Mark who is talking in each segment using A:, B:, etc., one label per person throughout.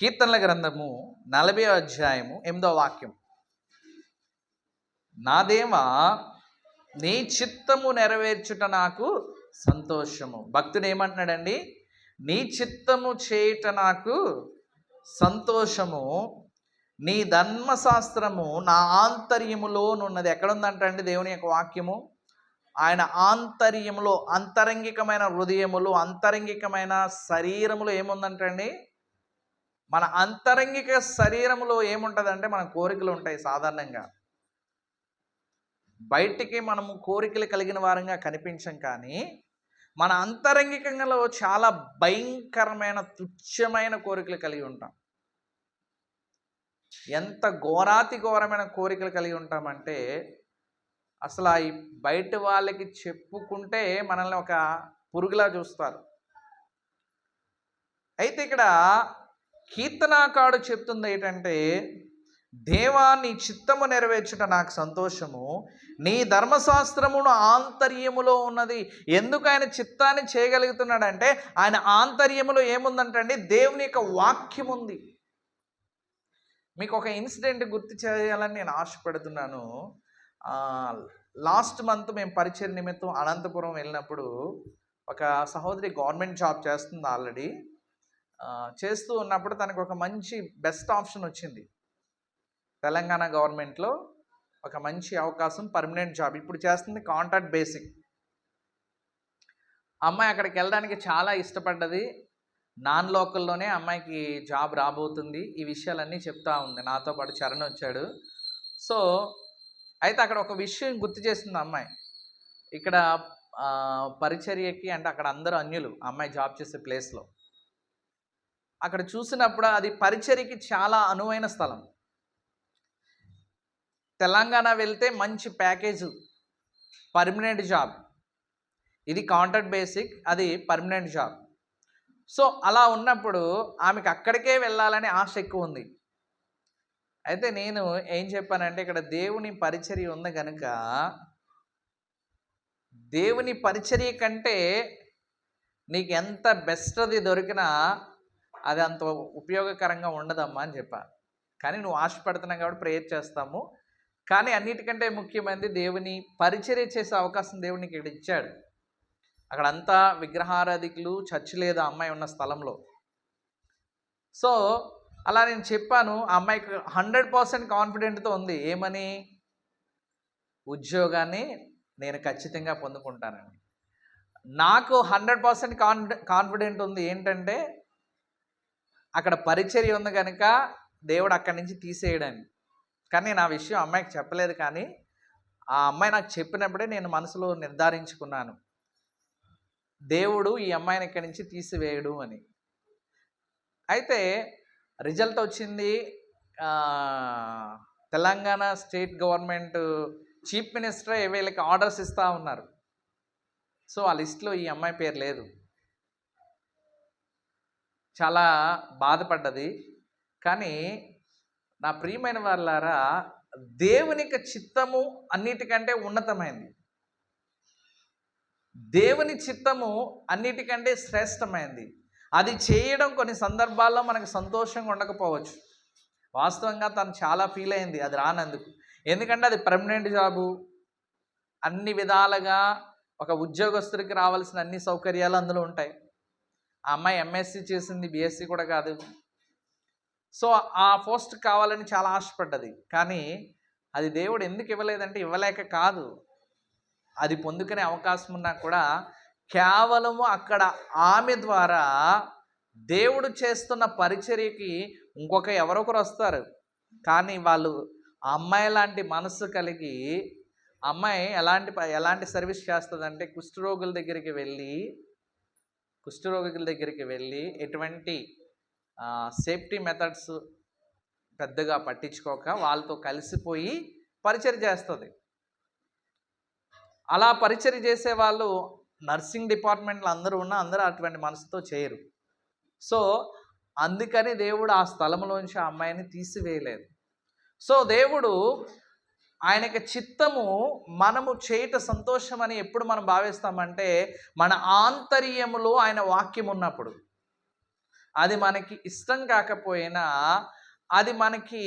A: కీర్తనల గ్రంథము నలభై అధ్యాయము ఎనిమిదో వాక్యం. నాదేమా నీ చిత్తము నెరవేర్చుట నాకు సంతోషము. భక్తుడు ఏమంటున్నాడండి? నీ చిత్తము చేయుట నాకు సంతోషము. నీ ధర్మశాస్త్రము నా ఆంతర్యములోనున్నది. ఎక్కడుందంటండి దేవుని యొక్క వాక్యము? ఆయన ఆంతర్యములో అంతరంగికమైన హృదయములు అంతరంగికమైన శరీరములో ఏముందంటండి? మన అంతరంగిక శరీరంలో ఏముంటుందంటే మన కోరికలు ఉంటాయి సాధారణంగా. బయటికి మనము కోరికలు కలిగిన వారంగా కనిపించం కానీ మన అంతరంగికంలో చాలా భయంకరమైన తుచ్చమైన కోరికలు కలిగి ఉంటాం. ఎంత ఘోరాతి ఘోరమైన కోరికలు కలిగి ఉంటామంటే అసలు ఆ ఈ బయట వాళ్ళకి చెప్పుకుంటే మనల్ని ఒక పురుగులా చూస్తారు. అయితే ఇక్కడ కీర్తనాకాడు చెప్తుంది ఏంటంటే దేవా నీ చిత్తము నెరవేర్చుట నాకు సంతోషము. నీ ధర్మశాస్త్రమును ఆంతర్యములో ఉన్నది. ఎందుకు ఆయన చిత్తాన్ని చేయగలుగుతున్నాడంటే ఆయన ఆంతర్యములో ఏముందంటండి? దేవుని యొక్క వాక్యం ఉంది మీకు ఒక ఇన్సిడెంట్ గుర్తు చేయాలని నేను ఆశపడుతున్నాను. లాస్ట్ మంత్ మేము పరిచయ నిమిత్తం అనంతపురం వెళ్ళినప్పుడు ఒక సహోదరి గవర్నమెంట్ జాబ్ చేస్తుంది ఆల్రెడీ. చేస్తూ ఉన్నప్పుడు తనకు ఒక మంచి బెస్ట్ ఆప్షన్ వచ్చింది. తెలంగాణ గవర్నమెంట్లో ఒక మంచి అవకాశం పర్మనెంట్ జాబ్ ఇప్పుడు చేస్తుంది కాంట్రాక్ట్ బేసిక్ అమ్మాయి అక్కడికి వెళ్ళడానికి చాలా ఇష్టపడ్డది. నాన్ లోకల్లోనే అమ్మాయికి జాబ్ రాబోతుంది. ఈ విషయాలన్నీ చెప్తా ఉంది. నాతో పాటు చరణ్ వచ్చాడు. సో అయితే అక్కడ ఒక విషయం గుర్తు చేసింది అమ్మాయి. ఇక్కడ పరిచర్యకి అంటే అక్కడ అందరూ అన్యులు అమ్మాయి జాబ్ చేసే ప్లేస్లో అక్కడ చూసినప్పుడు అది పరిచర్యకి చాలా అనువైన స్థలం. తెలంగాణ వెళ్తే మంచి ప్యాకేజ్. Permanent job. ఇది కాంట్రాక్ట్ బేసిక్ అది పర్మనెంట్ జాబ్. సో అలా ఉన్నప్పుడు ఆమెకు అక్కడికే వెళ్ళాలని ఆశ ఎక్కువ ఉంది. అయితే నేను ఏం చెప్పానంటే ఇక్కడ దేవుని పరిచర్య ఉంది కనుక దేవుని పరిచర్య కంటే నీకు ఎంత బెస్ట్ అది దొరికినా అది అంత ఉపయోగకరంగా ఉండదమ్మా అని చెప్పాను కానీ నువ్వు ఆశపడుతున్నావు కాబట్టి ప్రేయర్ చేస్తాము. కానీ అన్నిటికంటే ముఖ్యమైనది దేవుని పరిచర్య చేసే అవకాశం దేవునికి ఇక్కడ ఇచ్చాడు. అక్కడంతా విగ్రహారాధికులు చర్చి లేదు అమ్మాయి ఉన్న స్థలంలో. సో అలా నేను చెప్పాను ఆ అమ్మాయికి హండ్రెడ్ పర్సెంట్ కాన్ఫిడెంట్తో ఉంది. ఏమని? ఉద్యోగాన్ని నేను ఖచ్చితంగా పొందుకుంటానని. నాకు హండ్రెడ్ పర్సెంట్ కాన్ఫి కాన్ఫిడెంట్ ఉంది ఏంటంటే అక్కడ పరిచర్య ఉంది కనుక దేవుడు అక్కడి నుంచి తీసేయడానికి కానీ నేను ఆ విషయం అమ్మాయికి చెప్పలేదు కానీ ఆ అమ్మాయి నాకు చెప్పినప్పుడే నేను మనసులో నిర్ధారించుకున్నాను. దేవుడు ఈ అమ్మాయిని ఇక్కడి నుంచి తీసివేయడు అని. అయితే రిజల్ట్ వచ్చింది Telangana state government chief minister వీళ్ళకి ఆర్డర్స్ ఇస్తూ ఉన్నారు. సో ఆ లిస్ట్లో ఈ అమ్మాయి పేరు లేదు. చాలా బాధపడ్డది. కానీ నా ప్రియమైన వాళ్ళారా దేవుని చిత్తము అన్నిటికంటే ఉన్నతమైంది. దేవుని చిత్తము అన్నిటికంటే శ్రేష్టమైంది. అది చేయడం కొన్ని సందర్భాల్లో మనకు సంతోషంగా ఉండకపోవచ్చు. వాస్తవంగా తను చాలా ఫీల్ అయింది అది రానందుకు. ఎందుకంటే అది పర్మనెంట్ జాబు అన్ని విధాలుగా ఒక ఉద్యోగస్తుడికి రావాల్సిన అన్ని సౌకర్యాలు అందులో ఉంటాయి. ఆ అమ్మాయి ఎంఎస్సి చేసింది బీఎస్సీ కూడా కాదు. సో ఆ పోస్ట్ కావాలని చాలా ఆశపడ్డది. కానీ అది దేవుడు ఎందుకు ఇవ్వలేదంటే ఇవ్వలేక కాదు. అది పొందుకునే అవకాశం ఉన్నా కూడా కేవలము అక్కడ ఆమె ద్వారా దేవుడు చేస్తున్న పరిచర్యకి ఇంకొక ఎవరొకరు వస్తారు. కానీ వాళ్ళు అమ్మాయి లాంటి మనసు కలిగి అమ్మాయి ఎలాంటి ప- ఎలాంటి సర్వీస్ చేస్తుందంటే కుష్ఠరోగుల దగ్గరికి వెళ్ళి కుష్ఠరోగుల దగ్గరికి వెళ్ళి ఎటువంటి సేఫ్టీ మెథడ్స్ పెద్దగా పట్టించుకోక వాళ్ళతో కలిసిపోయి పరిచయం చేస్తుంది. అలా పరిచయం చేసే వాళ్ళు నర్సింగ్ డిపార్ట్మెంట్లో అందరూ ఉన్నా అందరూ అటువంటి మనసుతో చేయరు. సో అందుకని దేవుడు ఆ స్థలంలోంచి ఆ అమ్మాయిని తీసివేయలేదు. సో దేవుడు ఆయనకి చిత్తము మనము చేయట సంతోషం అని ఎప్పుడు మనం భావిస్తామంటే మన ఆంతర్యములో ఆయన వాక్యం ఉన్నప్పుడు. అది మనకి ఇష్టం కాకపోయినా అది మనకి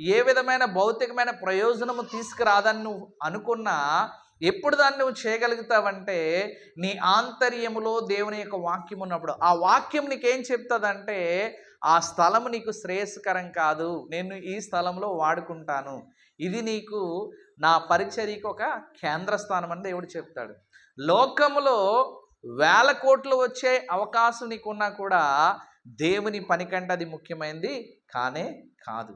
A: ఏ విధమైన భౌతికమైన ప్రయోజనము తీసుకురాదని నువ్వు అనుకున్నా ఎప్పుడు దాన్ని నువ్వు చేయగలుగుతావంటే నీ ఆంతర్యములో దేవుని యొక్క వాక్యం ఉన్నప్పుడు. ఆ వాక్యం నీకేం చెప్తుందంటే ఆ స్థలము నీకు శ్రేయస్కరం కాదు. నేను ఈ స్థలంలో వాడుకుంటాను. ఇది నీకు నా పరిచర్యకు ఒక కేంద్ర స్థానం అని దేవుడు చెప్తాడు. లోకములో వేల కోట్లు వచ్చే అవకాశం నీకున్నా కూడా దేవుని పని కంటే అది ముఖ్యమైనది కానే కాదు.